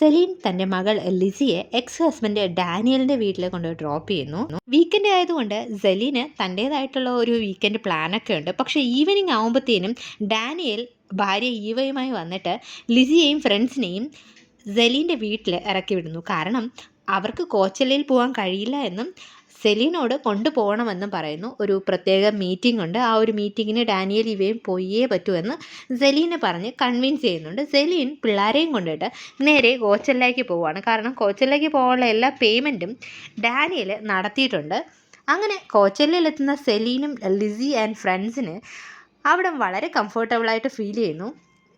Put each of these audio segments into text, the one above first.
Selene തന്റെ മകൾ ലിസിയെ ex husband ഡാനിയലിന്റെ വീട്ടിൽ കൊണ്ട് ഡ്രോപ്പ് ചെയ്യുന്നു. വീക്കെൻഡ് ആയതുകൊണ്ട് സെലീന് തന്റേതായിട്ടുള്ള ഒരു വീക്കെൻഡ് പ്ലാനൊക്കെ ഉണ്ട്. പക്ഷേ ഈവനിങ് ആകുമ്പോഴത്തേനും ഡാനിയൽ ഭാര്യ ഈവയുമായി വന്നിട്ട് ലിസിയെയും ഫ്രണ്ട്സിനെയും സെലീന്റെ വീട്ടിൽ ഇറക്കി വിടുന്നു. കാരണം അവർക്ക് കോച്ചലയിൽ പോകാൻ കഴിയില്ല എന്നും സെലീനോട് കൊണ്ടുപോകണമെന്നും പറയുന്നു. ഒരു പ്രത്യേക മീറ്റിംഗ് ഉണ്ട് ആ ഒരു മീറ്റിങ്ങിന് ഡാനിയൽ ഇവയും പോയേ പറ്റൂ എന്ന് സെലീനെ പറഞ്ഞ് കൺവിൻസ് ചെയ്യുന്നുണ്ട്. സെലീൻ പിള്ളേരെയും കൊണ്ടിട്ട് നേരെ കോച്ചലിലേക്ക് പോവുകയാണ്. കാരണം കോച്ചലിലേക്ക് പോകാനുള്ള എല്ലാ പേയ്മെന്റും ഡാനിയൽ നടത്തിയിട്ടുണ്ട്. അങ്ങനെ കോച്ചലിലെത്തുന്ന സെലീനും ലിസി ആൻഡ് ഫ്രണ്ട്സിന് അവിടെ വളരെ കംഫർട്ടബിളായിട്ട് ഫീൽ ചെയ്യുന്നു.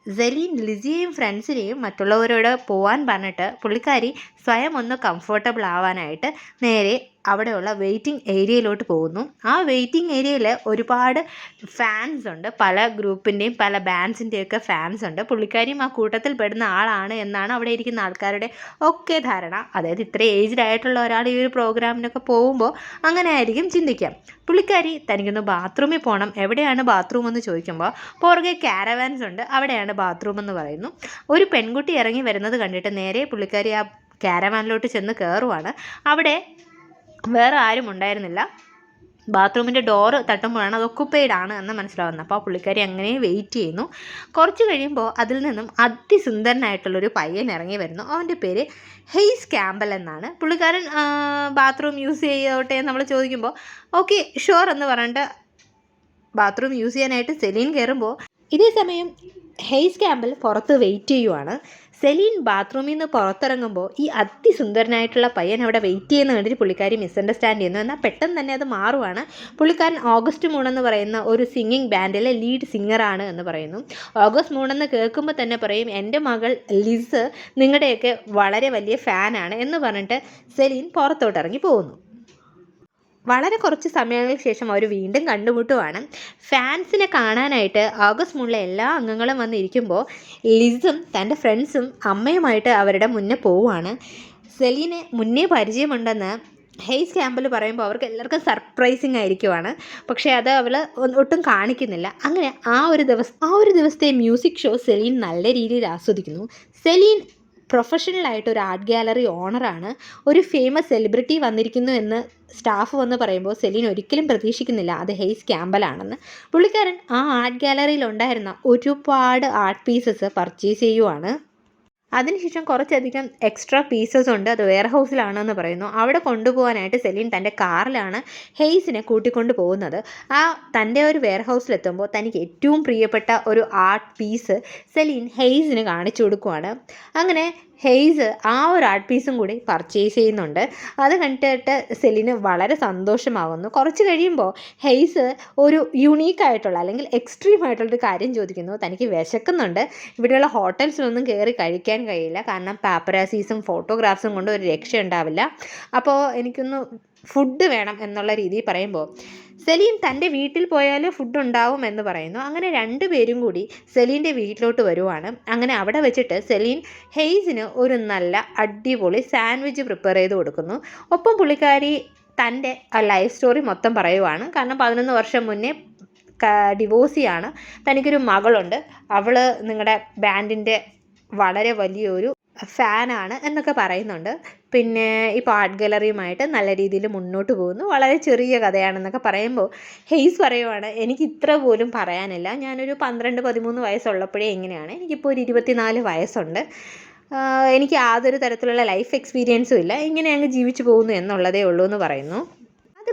സെലീൻ ലിസിയെയും ഫ്രണ്ട്സിനെയും മറ്റുള്ളവരോട് പോവാൻ പറഞ്ഞിട്ട് പുള്ളിക്കാരി സ്വയം ഒന്ന് കംഫർട്ടബിൾ ആവാനായിട്ട് നേരെ അവിടെയുള്ള വെയിറ്റിംഗ് ഏരിയയിലോട്ട് പോകുന്നു. ആ വെയിറ്റിംഗ് ഏരിയയിൽ ഒരുപാട് ഫാൻസ് ഉണ്ട്. പല ഗ്രൂപ്പിന്റെയും പല ബാൻഡ്സിന്റെയൊക്കെ ഫാൻസ് ഉണ്ട്. പുള്ളിക്കാരിയും ആ കൂട്ടത്തിൽ പെടുന്ന ആളാണ് എന്നാണ് അവിടെ ഇരിക്കുന്ന ആൾക്കാരുടെ ഒക്കെ ധാരണ. അതായത് ഇത്ര ഏജ്ഡ് ആയിട്ടുള്ള ഒരാൾ ഈ ഒരു പ്രോഗ്രാമിനൊക്കെ പോകുമ്പോൾ അങ്ങനെ ആയിരിക്കും ചിന്തിക്കാം. പുള്ളിക്കാരി തനിക്കൊന്ന് ബാത്റൂമിൽ പോകണം എവിടെയാണ് ബാത്റൂം എന്ന് ചോദിക്കുമ്പോൾ പുറകെ കാരവാൻസ് ഉണ്ട്. അവിടെയാണ് ബാത്റൂം എന്ന് പറയുന്നു. ഒരു പെൺകുട്ടി ഇറങ്ങി വരുന്നത് കണ്ടിട്ട് നേരെ പുള്ളിക്കാരി ആ കാരവാനിലോട്ട് ചെന്ന് കയറുവാണ് അവിടെ വേറെ ആരും ഉണ്ടായിരുന്നില്ല. ബാത്റൂമിന്റെ ഡോറ് തട്ടുമ്പോഴാണ് അത് ഒക്കുപ്പൈഡ് ആണ് എന്ന് മനസ്സിലാവുന്നത്. അപ്പോൾ ആ പുള്ളിക്കാരി അങ്ങനെ വെയിറ്റ് ചെയ്യുന്നു. കുറച്ച് കഴിയുമ്പോൾ അതിൽ നിന്നും അതിസുന്ദരനായിട്ടുള്ളൊരു പയ്യൻ ഇറങ്ങി വരുന്നു. അവന്റെ പേര് ഹെയ്സ് ക്യാമ്പൽ എന്നാണ്. പുള്ളിക്കാരൻ ബാത്റൂം യൂസ് ചെയ്യോട്ടെ നമ്മൾ ചോദിക്കുമ്പോൾ ഓക്കെ ഷുവർ എന്ന് പറഞ്ഞിട്ട് ബാത്റൂം യൂസ് ചെയ്യാനായിട്ട് സെലീൻ കയറുമ്പോൾ ഇതേ സമയം ഹെയ്സ് ക്യാമ്പൽ പുറത്ത് വെയിറ്റ് ചെയ്യുവാണ്. സെലീൻ ബാത്റൂമിൽ നിന്ന് പുറത്തിറങ്ങുമ്പോൾ ഈ അതിസുന്ദരനായിട്ടുള്ള പയ്യൻ അവിടെ വെയിറ്റ് ചെയ്യുന്ന കണ്ടിട്ട് പുള്ളിക്കാരി മിസ്അണ്ടർസ്റ്റാൻഡ് ചെയ്യുന്നു. എന്നാൽ പെട്ടെന്ന് തന്നെ അത് മാറുവാണ്. പുള്ളിക്കാരൻ ഓഗസ്റ്റ് മൂണെന്ന് പറയുന്ന ഒരു സിംഗിങ് ബാൻഡിലെ ലീഡ് സിംഗറാണ് എന്ന് പറയുന്നു. ഓഗസ്റ്റ് മൂണെന്ന് കേൾക്കുമ്പോൾ തന്നെ പറയും എന്റെ മകൾ ലിസ് നിങ്ങളുടെയൊക്കെ വളരെ വലിയ ഫാനാണ് എന്ന് പറഞ്ഞിട്ട് സെലീൻ പുറത്തോട്ട് ഇറങ്ങി പോകുന്നു. വളരെ കുറച്ച് സമയങ്ങൾക്ക് ശേഷം അവർ വീണ്ടും കണ്ടുമുട്ടുവാണ്. ഫാൻസിനെ കാണാനായിട്ട് ഓഗസ്റ്റ് മൂണിലെ എല്ലാ അംഗങ്ങളും വന്നിരിക്കുമ്പോൾ ലിസും തന്റെ ഫ്രണ്ട്സും അമ്മയുമായിട്ട് അവരുടെ മുന്നേ പോവുകയാണ് സെലീനെ മുന്നേ പരിചയമുണ്ടെന്ന് ഹെയ്സ് ക്യാമ്പിൽ പറയുമ്പോൾ അവർക്ക് എല്ലാവർക്കും സർപ്രൈസിങ് ആയിരിക്കുവാണ്. പക്ഷേ അത് അവൾ ഒട്ടും കാണിക്കുന്നില്ല. അങ്ങനെ ആ ഒരു ദിവസം ആ ഒരു ദിവസത്തെ മ്യൂസിക് ഷോ സെലീൻ നല്ല രീതിയിൽ ആസ്വദിക്കുന്നു. സെലീൻ പ്രൊഫഷണലായിട്ട് ഒരു ആർട്ട് ഗാലറി ഓണറാണ്. ഒരു ഫേമസ് സെലിബ്രിറ്റി വന്നിരിക്കുന്നു എന്ന് സ്റ്റാഫ് വന്ന് പറയുമ്പോൾ സെലിൻ ഒരിക്കലും പ്രതീക്ഷിക്കുന്നില്ല അത് ഹെയ്സ് ക്യാമ്പലാണെന്ന്. പുള്ളിക്കാരൻ ആ ആർട്ട് ഗാലറിയിൽ ഉണ്ടായിരുന്ന ഒരുപാട് ആർട്ട് പീസസ് പർച്ചേസ് ചെയ്യുവാണ്. അതിനുശേഷം കുറച്ചധികം എക്സ്ട്രാ പീസസ് ഉണ്ട്. അത് വെയർ ഹൗസിലാണെന്ന് പറയുന്നു. അവിടെ കൊണ്ടുപോകാനായിട്ട് സെലീൻ തന്റെ കാറിലാണ് ഹെയ്സിനെ കൂട്ടിക്കൊണ്ട് പോകുന്നത്. ആ തന്റെ ഒരു വെയർ ഹൗസിലെത്തുമ്പോൾ തനിക്ക് ഏറ്റവും പ്രിയപ്പെട്ട ഒരു ആർട്ട് പീസ് സെലീൻ ഹെയ്സിന് കാണിച്ചു കൊടുക്കുവാണ്. അങ്ങനെ ഹെയ്സ് ആ ഒരു ആർട്ട് പീസും കൂടി പർച്ചേസ് ചെയ്യുന്നുണ്ട്. അത് കണ്ടിട്ട് സെലിന് വളരെ സന്തോഷമാകുന്നു കുറച്ച് കഴിയുമ്പോൾ ഹെയ്സ് ഒരു യുണീക്കായിട്ടുള്ള അല്ലെങ്കിൽ എക്സ്ട്രീം ആയിട്ടുള്ളൊരു കാര്യം ചോദിക്കുന്നു. തനിക്ക് വിശക്കുന്നുണ്ട്. ഇവിടെയുള്ള ഹോട്ടൽസിലൊന്നും കയറി കഴിക്കാൻ കഴിയില്ല. കാരണം പാപ്പരാസീസും ഫോട്ടോഗ്രാഫ്സും കൊണ്ട് ഒരു രക്ഷ ഉണ്ടാവില്ല. അപ്പോൾ എനിക്കൊന്ന് ഫുഡ് വേണം എന്നുള്ള രീതിയിൽ പറയുമ്പോൾ സെലീൻ തന്റെ വീട്ടിൽ പോയാൽ ഫുഡ് ഉണ്ടാവും എന്ന് പറയുന്നു. അങ്ങനെ രണ്ടു പേരും കൂടി സെലീന്റെ വീട്ടിലോട്ട് വരുവാണ്. അങ്ങനെ അവിടെ വെച്ചിട്ട് സെലീൻ ഹെയ്സിന് ഒരു നല്ല അടിപൊളി സാൻഡ്വിച്ച് പ്രിപ്പയർ ചെയ്ത് കൊടുക്കുന്നു. ഒപ്പം പുള്ളിക്കാരി തന്റെ ലൈഫ് സ്റ്റോറി മൊത്തം പറയുവാണ്. കാരണം പതിനൊന്ന് വർഷം മുന്നേ ഡിവോഴ്സിയാണ് തനിക്കൊരു മകളുണ്ട്. അവൾ നിങ്ങളുടെ ബാൻഡിന്റെ വളരെ വലിയൊരു ഫാനാണ് എന്നൊക്കെ പറയുന്നുണ്ട്. പിന്നെ ഇപ്പോൾ ആർട്ട് ഗാലറിയുമായിട്ട് നല്ല രീതിയിൽ മുന്നോട്ട് പോകുന്നു. വളരെ ചെറിയ കഥയാണെന്നൊക്കെ പറയുമ്പോൾ ഹെയ്സ് പറയുവാണ് എനിക്ക് ഇത്ര പോലും പറയാനില്ല. ഞാനൊരു പന്ത്രണ്ട് പതിമൂന്ന് വയസ്സുള്ളപ്പോഴേ എങ്ങനെയാണ്? എനിക്കിപ്പോൾ ഒരു ഇരുപത്തിനാല് വയസ്സുണ്ട്. എനിക്ക് യാതൊരു തരത്തിലുള്ള ലൈഫ് എക്സ്പീരിയൻസും ഇല്ല. ഇങ്ങനെ അങ്ങ് ജീവിച്ചു പോകുന്നു എന്നുള്ളതേ ഉള്ളൂ എന്ന് പറയുന്നു.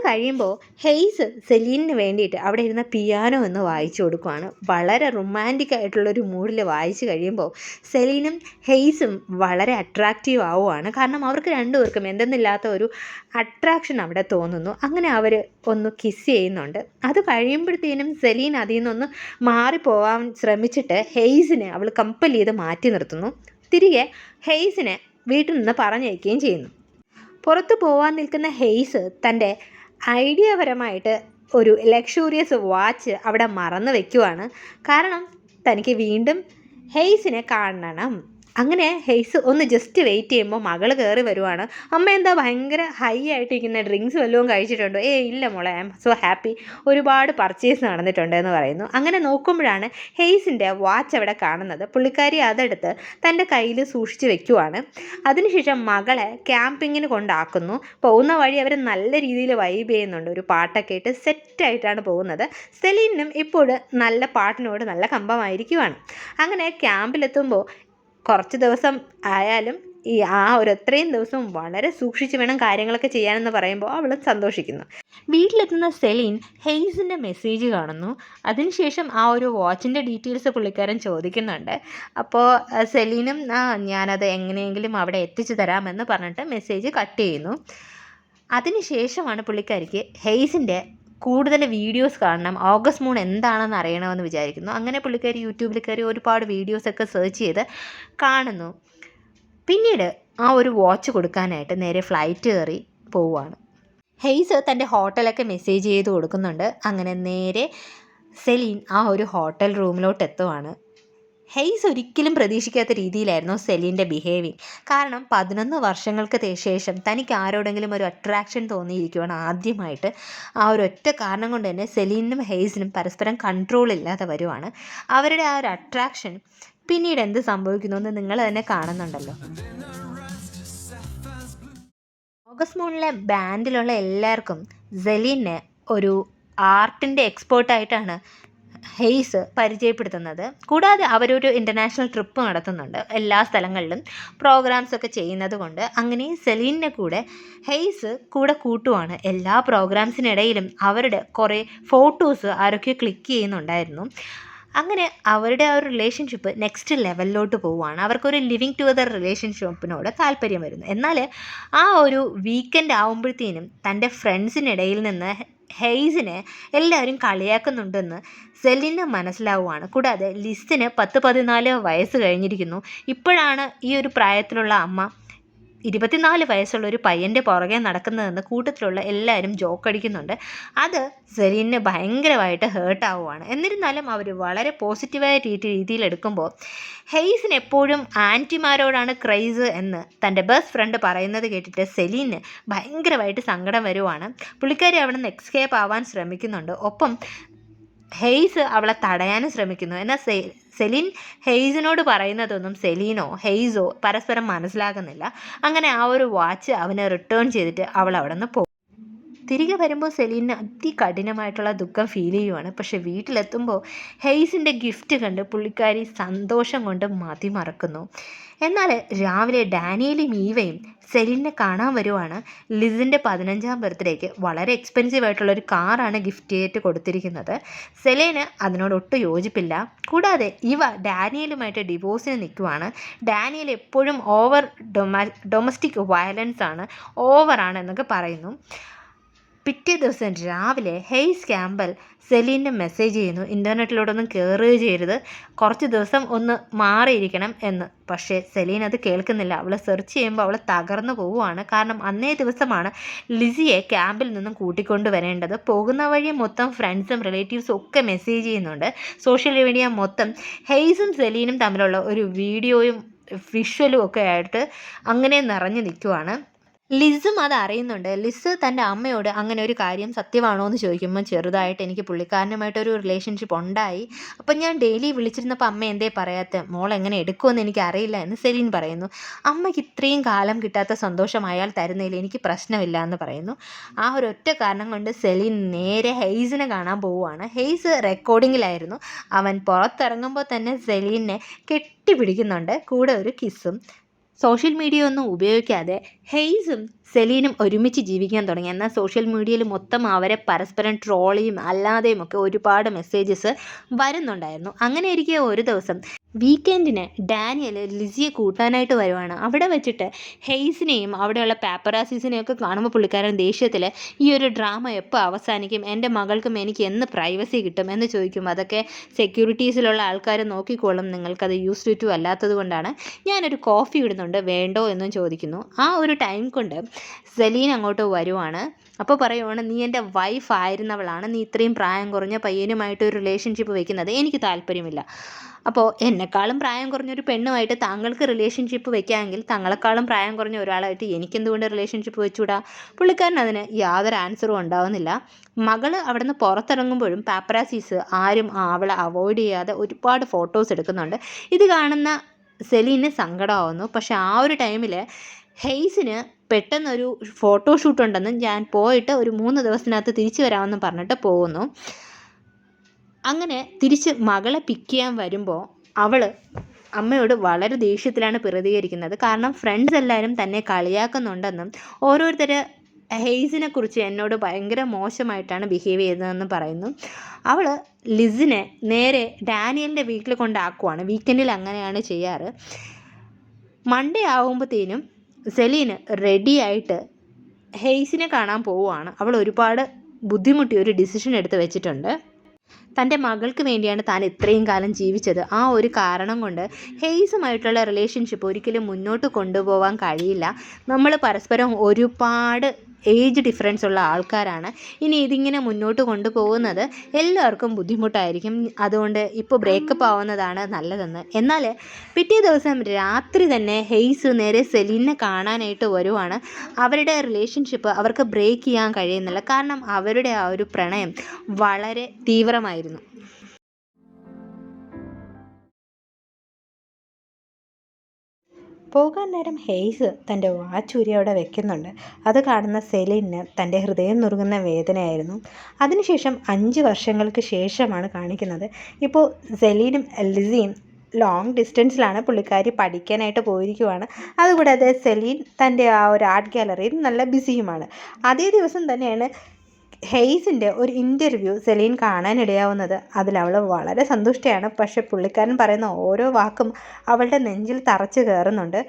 കഴിയുമ്പോൾ ഹെയ്സ് സെലീനിന് വേണ്ടിയിട്ട് അവിടെ ഇരുന്ന പിയാനോ എന്ന് വായിച്ചു കൊടുക്കുവാണ്. വളരെ റൊമാന്റിക് ആയിട്ടുള്ളൊരു മൂഡിൽ വായിച്ചു കഴിയുമ്പോൾ സെലീനും ഹെയ്സും വളരെ അട്രാക്റ്റീവ് ആവുകയാണ് കാരണം അവർക്ക് രണ്ടുപേർക്കും എന്തെന്നില്ലാത്ത ഒരു അട്രാക്ഷൻ അവിടെ തോന്നുന്നു. അങ്ങനെ അവർ ഒന്ന് കിസ് ചെയ്യുന്നുണ്ട്. അത് കഴിയുമ്പോഴത്തേനും സെലീൻ അതിൽ നിന്നൊന്ന് മാറിപ്പോവാൻ ശ്രമിച്ചിട്ട് ഹെയ്സിനെ അവൾ കമ്പൽ ചെയ്ത് മാറ്റി നിർത്തുന്നു. തിരികെ ഹെയ്സിനെ വീട്ടിൽ നിന്ന് പറഞ്ഞയക്കുകയും ചെയ്യുന്നു. പുറത്തു പോകാൻ നിൽക്കുന്ന ഹെയ്സ് തന്റെ ഐഡിയപരമായിട്ട് ഒരു ലക്ഷൂറിയസ് വാച്ച് അവിടെ മറന്നു വെക്കുവാണ്. കാരണം തനിക്ക് വീണ്ടും ഹെയ്സിനെ കാണണം. അങ്ങനെ ഹെയ്സ് ഒന്ന് ജസ്റ്റ് വെയിറ്റ് ചെയ്യുമ്പോൾ മകൾ കയറി വരുവാണ്. അമ്മ എന്താ ഭയങ്കര ഹൈ ആയിട്ട് ഇരിക്കുന്ന ഡ്രിങ്ക്സ് വല്ലതും കഴിച്ചിട്ടുണ്ടോ. ഏ ഇല്ല മോളെ ഐ എം സോ ഹാപ്പി ഒരുപാട് പർച്ചേസ് നടന്നിട്ടുണ്ട് എന്ന് പറയുന്നു. അങ്ങനെ നോക്കുമ്പോഴാണ് ഹെയ്സിന്റെ വാച്ച് അവിടെ കാണുന്നത്. പുള്ളിക്കാരി അതെടുത്ത് തന്റെ കയ്യിൽ സൂക്ഷിച്ച് വെക്കുവാണ്. അതിനുശേഷം മകളെ ക്യാമ്പിങ്ങിന് കൊണ്ടാക്കുന്നു. പോകുന്ന വഴി അവർ നല്ല രീതിയിൽ വൈബ് ചെയ്യുന്നുണ്ട്. ഒരു പാട്ടൊക്കെ ഇട്ട് സെറ്റായിട്ടാണ് പോകുന്നത്. സെലീനും ഇപ്പോൾ നല്ല പാട്ടിനോട് നല്ല കമ്പമായിരിക്കുവാണ്. അങ്ങനെ ക്യാമ്പിലെത്തുമ്പോൾ കുറച്ച് ദിവസം ആയാലും ഈ ആ ഒരു അത്രയും ദിവസം വളരെ സൂക്ഷിച്ച് വേണം കാര്യങ്ങളൊക്കെ ചെയ്യാനെന്ന് പറയുമ്പോൾ അവൾ സന്തോഷിക്കുന്നു. വീട്ടിലെത്തുന്ന സെലീൻ ഹെയ്സിന്റെ മെസ്സേജ് കാണുന്നു. അതിനുശേഷം ആ ഒരു വാച്ചിന്റെ ഡീറ്റെയിൽസ് പുള്ളിക്കാരൻ ചോദിക്കുന്നുണ്ട്. അപ്പോൾ സെലീനും ആ ഞാനത് എങ്ങനെയെങ്കിലും അവിടെ എത്തിച്ചു തരാമെന്ന് പറഞ്ഞിട്ട് മെസ്സേജ് കട്ട് ചെയ്യുന്നു. അതിനുശേഷമാണ് പുള്ളിക്കാരിക്ക് ഹെയ്സിന്റെ കൂടുതൽ വീഡിയോസ് കാണണം. ഓഗസ്റ്റ് മൂൺ എന്താണെന്ന് അറിയണമെന്ന് വിചാരിക്കുന്നു. അങ്ങനെ പുള്ളിക്കാരി യൂട്യൂബിൽ കയറി ഒരുപാട് വീഡിയോസൊക്കെ സെർച്ച് ചെയ്ത് കാണുന്നു. പിന്നീട് ആ ഒരു വാച്ച് കൊടുക്കാനായിട്ട് നേരെ ഫ്ലൈറ്റ് കയറി പോവുകയാണ്. ഹെയ്സ് തന്റെ ഹോട്ടലൊക്കെ മെസ്സേജ് ചെയ്ത് കൊടുക്കുന്നുണ്ട്. അങ്ങനെ നേരെ സെലീൻ ആ ഒരു ഹോട്ടൽ റൂമിലോട്ട് എത്തുവാണ്. ഹെയ്സ് ഒരിക്കലും പ്രതീക്ഷിക്കാത്ത രീതിയിലായിരുന്നു സെലീന്റെ ബിഹേവിങ് കാരണം പതിനൊന്ന് വർഷങ്ങൾക്ക് ശേഷം തനിക്ക് ആരോടെങ്കിലും ഒരു അട്രാക്ഷൻ തോന്നിയിരിക്കുവാണ് ആദ്യമായിട്ട്. ആ ഒരു ഒറ്റ കാരണം കൊണ്ട് തന്നെ സെലീനും ഹെയ്സിനും പരസ്പരം കൺട്രോൾ ഇല്ലാതെ വരുവാണ്. അവരുടെ ആ ഒരു അട്രാക്ഷൻ പിന്നീട് എന്ത് സംഭവിക്കുന്നു എന്ന് നിങ്ങൾ തന്നെ കാണുന്നുണ്ടല്ലോ. ഓഗസ്റ്റ് മൂണിലെ ബാൻഡിലുള്ള എല്ലാവർക്കും സെലീനെ ഒരു ആർട്ടിന്റെ എക്സ്പേർട്ടായിട്ടാണ് ഹെയ്സ് പരിചയപ്പെടുത്തുന്നത്. കൂടാതെ അവരൊരു ഇന്റർനാഷണൽ ട്രിപ്പ് നടത്തുന്നുണ്ട്. എല്ലാ സ്ഥലങ്ങളിലും പ്രോഗ്രാംസ് ഒക്കെ ചെയ്യുന്നത് കൊണ്ട് അങ്ങനെ സെലീനിനെ കൂടെ ഹെയ്സ് കൂടെ കൂട്ടുവാണ് എല്ലാ പ്രോഗ്രാംസിനിടയിലും അവരുടെ കുറേ ഫോട്ടോസ് ആരൊക്കെ ക്ലിക്ക് ചെയ്യുന്നുണ്ടായിരുന്നു. അങ്ങനെ അവരുടെ ആ ഒരു റിലേഷൻഷിപ്പ് നെക്സ്റ്റ് ലെവലിലോട്ട് പോവുകയാണ് അവർക്കൊരു ലിവിങ് ടുഗദർ റിലേഷൻഷിപ്പിനോട് താല്പര്യം വരുന്നു. എന്നാൽ ആ ഒരു വീക്കെൻഡ് ആകുമ്പോഴത്തേനും തന്റെ ഫ്രണ്ട്സിനിടയിൽ നിന്ന് ഹെയ്സിനെ എല്ലാവരും കളിയാക്കുന്നുണ്ടെന്ന് സെല്ലിന് മനസ്സിലാവുകയാണ് കൂടാതെ ലിസിന് പത്ത് പതിനാല് വയസ്സ് കഴിഞ്ഞിരിക്കുന്നു. ഇപ്പോഴാണ് ഈ ഒരു പ്രായത്തിലുള്ള അമ്മ ഇരുപത്തിനാല് വയസ്സുള്ള ഒരു പയ്യന്റെ പുറകെ നടക്കുന്നതെന്ന് കൂട്ടത്തിലുള്ള എല്ലാവരും ജോക്കടിക്കുന്നുണ്ട് അത് സെലീനെ ഭയങ്കരമായിട്ട് ഹേർട്ട് ആവുകയാണ് എന്നിരുന്നാലും അവർ വളരെ പോസിറ്റീവായ രീതി രീതിയിൽ എടുക്കുമ്പോൾ ഹെയ്സിന് എപ്പോഴും ആന്റിമാരോടാണ് ക്രൈസ് എന്ന് തന്റെ ബെസ്റ്റ് ഫ്രണ്ട് പറയുന്നത് കേട്ടിട്ട് സെലീന് ഭയങ്കരമായിട്ട് സങ്കടം വരുവാണ്. പുള്ളിക്കാരി അവിടെ നിന്ന് എക്സ്കേപ്പ് ആവാൻ ശ്രമിക്കുന്നുണ്ട്. ഒപ്പം ഹെയ്സ് അവളെ തടയാനും ശ്രമിക്കുന്നു. എന്നാൽ സെലിൻ ഹെയ്സിനോട് പറയുന്നതൊന്നും സെലീനോ ഹെയ്സോ പരസ്പരം മനസ്സിലാക്കുന്നില്ല. അങ്ങനെ ആ ഒരു വാച്ച് അവനെ റിട്ടേൺ ചെയ്തിട്ട് അവൾ അവിടെ നിന്ന് പോകും തിരികെ വരുമ്പോൾ സെലീനിന് അതികഠിനമായിട്ടുള്ള ദുഃഖം ഫീൽ ചെയ്യുവാണ്. പക്ഷെ വീട്ടിലെത്തുമ്പോൾ ഹെയ്സിന്റെ ഗിഫ്റ്റ് കണ്ട് പുള്ളിക്കാരി സന്തോഷം കൊണ്ട് മതിമറക്കുന്നു എന്നാൽ രാവിലെ ഡാനിയലും ഈവയും സെലീനെ കാണാൻ വരുവാണ്. ലിസിന്റെ പതിനഞ്ചാം ബർത്ത്ഡേക്ക് വളരെ എക്സ്പെൻസീവ് ആയിട്ടുള്ള ഒരു കാറാണ് ഗിഫ്റ്റ് ആയിട്ട് കൊടുത്തിരിക്കുന്നത്. സെലീന് അതിനോട് ഒട്ടും യോജിപ്പില്ല. കൂടാതെ ഇവ ഡാനിയലുമായിട്ട് ഡിവോഴ്സിന് നിൽക്കുവാണ്. ഡാനിയൽ എപ്പോഴും ഓവർ ഡൊമ ഡൊമസ്റ്റിക് വയലൻസ് ആണ്. ഓവറാണ് എന്നൊക്കെ പറയുന്നു. പിറ്റേ ദിവസം രാവിലെ ഹെയ്സ് ക്യാമ്പൽ സെലീനെ മെസ്സേജ് ചെയ്യുന്നു. ഇന്റർനെറ്റിലോട്ടൊന്നും കയറുകയോ ചെയ്യരുത്. കുറച്ച് ദിവസം ഒന്ന് മാറിയിരിക്കണം എന്ന്. പക്ഷേ സെലീൻ അത് കേൾക്കുന്നില്ല. അവൾ സെർച്ച് ചെയ്യുമ്പോൾ അവൾ തകർന്നു പോവുകയാണ്. കാരണം അന്നേ ദിവസമാണ് ലിസിയെ ക്യാമ്പിൽ നിന്നും കൂട്ടിക്കൊണ്ട് വരേണ്ടത്. പോകുന്ന വഴി മൊത്തം ഫ്രണ്ട്സും റിലേറ്റീവ്സും ഒക്കെ മെസ്സേജ് ചെയ്യുന്നുണ്ട്. സോഷ്യൽ മീഡിയ മൊത്തം ഹെയ്സും സെലീനും തമ്മിലുള്ള ഒരു വീഡിയോയും വിഷ്വലും ഒക്കെ ആയിട്ട് അങ്ങനെ നിറഞ്ഞു നിൽക്കുവാണ്. ലിസും അത് അറിയുന്നുണ്ട്. ലിസ് തന്റെ അമ്മയോട് അങ്ങനെ ഒരു കാര്യം സത്യമാണോ എന്ന് ചോദിക്കുമ്പോൾ ചെറുതായിട്ട് എനിക്ക് പുള്ളിക്കാരനുമായിട്ടൊരു റിലേഷൻഷിപ്പ് ഉണ്ടായി. അപ്പം ഞാൻ ഡെയിലി വിളിച്ചിരുന്നപ്പോൾ അമ്മ എന്തേ പറയാത്ത? മോൾ എങ്ങനെ എടുക്കുമെന്ന് എനിക്ക് അറിയില്ല എന്ന് സെലീൻ പറയുന്നു. അമ്മയ്ക്ക് ഇത്രയും കാലം കിട്ടാത്ത സന്തോഷം അയാൾ തരുന്നതിൽ എനിക്ക് പ്രശ്നമില്ല എന്ന് പറയുന്നു. ആ ഒരു ഒറ്റ കാരണം കൊണ്ട് സെലീൻ നേരെ ഹെയ്സിനെ കാണാൻ പോവുകയാണ് ഹെയ്സ് റെക്കോർഡിങ്ങിലായിരുന്നു അവൻ പുറത്തിറങ്ങുമ്പോൾ തന്നെ സെലീനെ കെട്ടിപ്പിടിക്കുന്നുണ്ട്. കൂടെ ഒരു കിസ്സും സോഷ്യൽ മീഡിയ ഒന്നും ഉപയോഗിക്കാതെ ഹെയ്സും സെലീനും ഒരുമിച്ച് ജീവിക്കാൻ തുടങ്ങി. എന്നാൽ സോഷ്യൽ മീഡിയയിൽ മൊത്തം അവരെ പരസ്പരം ട്രോളിയും അല്ലാതെയും ഒക്കെ ഒരുപാട് മെസ്സേജസ് വരുന്നുണ്ടായിരുന്നു. അങ്ങനെ ഇരിക്കെ ഒരു ദിവസം വീക്കെൻഡിന് ഡാനിയൽ ലിസിയെ കൂട്ടാനായിട്ട് വരുവാണ്. അവിടെ വെച്ചിട്ട് ഹെയ്സിനെയും അവിടെയുള്ള പാപ്പറാസീസിനെയും ഒക്കെ കാണുമ്പോൾ പുള്ളിക്കാരൻ ദേഷ്യത്തിൽ ഈ ഒരു ഡ്രാമ എപ്പോൾ അവസാനിക്കും? എന്റെ മകൾക്കും എനിക്ക് എന്ന് പ്രൈവസി കിട്ടും? എന്ന് ചോദിക്കും. അതൊക്കെ സെക്യൂരിറ്റീസിലുള്ള ആൾക്കാരെ നോക്കിക്കോളും. നിങ്ങൾക്കത് യൂസ് ടു അല്ലാത്തത് കൊണ്ടാണ് ഞാനൊരു കോഫി ഇടുന്നുണ്ട്. വേണ്ടോ എന്നും ചോദിക്കുന്നു. ആ ഒരു ടൈം കൊണ്ട് സെലീൻ അങ്ങോട്ട് വരുവാണ്. അപ്പോൾ പറയുവാണ് നീ എന്റെ വൈഫ് ആയിരുന്നവളാണ് നീ ഇത്രയും പ്രായം കുറഞ്ഞ പയ്യനുമായിട്ട് ഒരു റിലേഷൻഷിപ്പ് വെക്കുന്നത്. എനിക്ക് താല്പര്യമില്ല. അപ്പോൾ എന്നെക്കാളും പ്രായം കുറഞ്ഞൊരു പെണ്ണുമായിട്ട് താങ്കൾക്ക് റിലേഷൻഷിപ്പ് വെക്കാമെങ്കിൽ തങ്ങളെക്കാളും പ്രായം കുറഞ്ഞ ഒരാളായിട്ട് എനിക്കെന്തുകൊണ്ട് റിലേഷൻഷിപ്പ് വെച്ചുകൂടാ പുള്ളിക്കാരൻ അതിന് യാതൊരു ആൻസറും ഉണ്ടാവുന്നില്ല. മകൾ അവിടെ നിന്ന് പുറത്തിറങ്ങുമ്പോഴും പാപ്പറാസീസ് ആരും അവളെ അവോയ്ഡ് ചെയ്യാതെ ഒരുപാട് ഫോട്ടോസ് എടുക്കുന്നുണ്ട്. ഇത് കാണുന്ന സെലീന് സങ്കടമാവുന്നു. പക്ഷെ ആ ഒരു ടൈമിൽ ഹെയ്സിന് പെട്ടെന്നൊരു ഫോട്ടോഷൂട്ട് ഉണ്ടെന്നും ഞാൻ പോയിട്ട് ഒരു മൂന്ന് ദിവസത്തിനകത്ത് തിരിച്ചു വരാമെന്നും പറഞ്ഞിട്ട് പോകുന്നു. അങ്ങനെ തിരിച്ച് മകളെ പിക്ക് ചെയ്യാൻ വരുമ്പോൾ അവൾ അമ്മയോട് വളരെ ദേഷ്യത്തിലാണ് പ്രതികരിക്കുന്നത്. കാരണം ഫ്രണ്ട്സ് എല്ലാവരും തന്നെ കളിയാക്കുന്നുണ്ടെന്നും ഓരോരുത്തർ ഹെയ്സിനെ കുറിച്ച് എന്നോട് ഭയങ്കര മോശമായിട്ടാണ് ബിഹേവ് ചെയ്തതെന്ന് പറയുന്നു. അവൾ ലിസിനെ നേരെ ഡാനിയലിന്റെ വീട്ടിൽ കൊണ്ടാക്കുവാണ്. വീക്കെൻഡിൽ അങ്ങനെയാണ് ചെയ്യാറ്. മൺഡേ ആകുമ്പോഴത്തേനും സെലീന് റെഡിയായിട്ട് ഹെയ്സിനെ കാണാൻ പോവുകയാണ് അവൾ ഒരുപാട് ബുദ്ധിമുട്ടി ഒരു ഡിസിഷൻ എടുത്ത് വെച്ചിട്ടുണ്ട്. തന്റെ മകൾക്ക് വേണ്ടിയാണ് താൻ ഇത്രയും കാലം ജീവിച്ചത്. ആ ഒരു കാരണം കൊണ്ട് ഹെയ്സുമായിട്ടുള്ള റിലേഷൻഷിപ്പ് ഒരിക്കലും മുന്നോട്ട് കൊണ്ടുപോകാൻ കഴിയില്ല. നമ്മൾ പരസ്പരം ഒരുപാട് ഏജ് ഡിഫറൻസ് ഉള്ള ആൾക്കാരാണ്. ഇനി ഇതിങ്ങനെ മുന്നോട്ട് കൊണ്ടുപോകുന്നത് എല്ലാവർക്കും ബുദ്ധിമുട്ടായിരിക്കും. അതുകൊണ്ട് ഇപ്പോൾ ബ്രേക്കപ്പ് ആവുന്നതാണ് നല്ലതെന്ന്. എന്നാൽ പിറ്റേ ദിവസം രാത്രി തന്നെ ഹെയ്സ് നേരെ സെലീനെ കാണാനായിട്ട് വരുവാണ്. അവരുടെ റിലേഷൻഷിപ്പ് അവർക്ക് ബ്രേക്ക് ചെയ്യാൻ കഴിയുന്നില്ല. കാരണം അവരുടെ ആ ഒരു പ്രണയം വളരെ തീവ്രമായിരുന്നു. പോകാൻ നേരം ഹെയ്സ് തന്റെ വാച്ചൂരി അവിടെ വെക്കുന്നുണ്ട്. അത് കാണുന്ന സെലിന് തന്റെ ഹൃദയം നുറുങ്ങുന്ന വേദനയായിരുന്നു. അതിനുശേഷം അഞ്ച് വർഷങ്ങൾക്ക് ശേഷമാണ് കാണിക്കുന്നത്. ഇപ്പോൾ സെലീനും ലിസിയും ലോങ് ഡിസ്റ്റൻസിലാണ് പുള്ളിക്കാരി പഠിക്കാനായിട്ട് പോയിരിക്കുവാണ്. അതുകൂടാതെ സെലീൻ തന്റെ ആ ഒരു ആർട്ട് ഗാലറിയിൽ നല്ല ബിസിയുമാണ് അതേ ദിവസം തന്നെയാണ് ഹെയ്സിന്റെ ഒരു ഇന്റർവ്യൂ സെലീൻ കാണാനിടയാവുന്നത്. അതിൽ അവൾ വളരെ സന്തുഷ്ടയാണ്. പക്ഷേ പുള്ളിക്കാരൻ പറയുന്ന ഓരോ വാക്കും അവളുടെ നെഞ്ചിൽ തറച്ചു കയറുന്നുണ്ട്.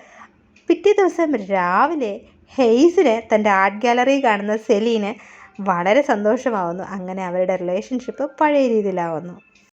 പിറ്റേ ദിവസം രാവിലെ ഹെയ്സിന് തന്റെ ആർട്ട് ഗാലറി കാണുന്ന സെലീന് വളരെ സന്തോഷമാവുന്നു. അങ്ങനെ അവരുടെ റിലേഷൻഷിപ്പ് പഴയ രീതിയിലാവുന്നു.